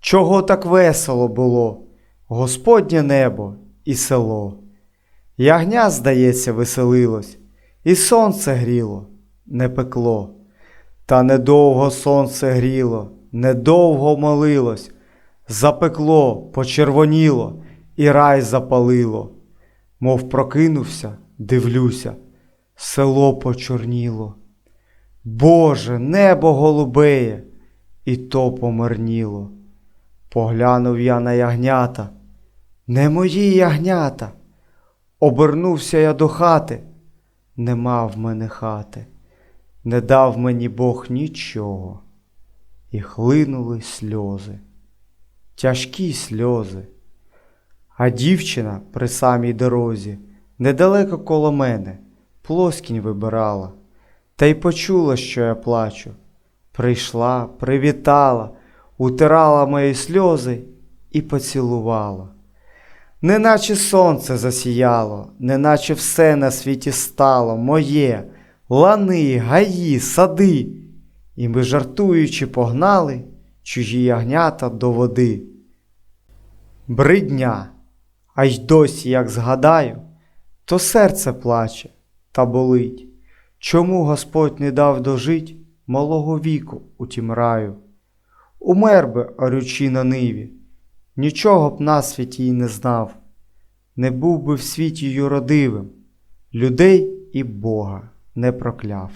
чого так весело було, Господнє небо і село. Ягня, здається, веселилось, і сонце гріло, не пекло. Та недовго сонце гріло, недовго молилось, запекло, почервоніло і рай запалило. Мов прокинувся, дивлюся, село почорніло. Боже, небо голубеє, і то померніло. Поглянув я на ягнята, не мої ягнята. Обернувся я до хати, нема в мене хати, не дав мені Бог нічого, і хлинули сльози, тяжкі сльози. А дівчина при самій дорозі, недалеко коло мене, плоскінь вибирала, та й почула, що я плачу. Прийшла, привітала, утирала мої сльози і поцілувала. Неначе сонце засіяло, неначе все на світі стало моє, лани, гаї, сади, і ми, жартуючи, погнали чужі ягнята до води. Бридня, а й досі, як згадаю, то серце плаче та болить. Чому Господь не дав дожить малого віку у тім раю? Умер би, орючи на ниві, нічого б на світі й не знав, не був би в світі юродивим, людей і Бога не прокляв.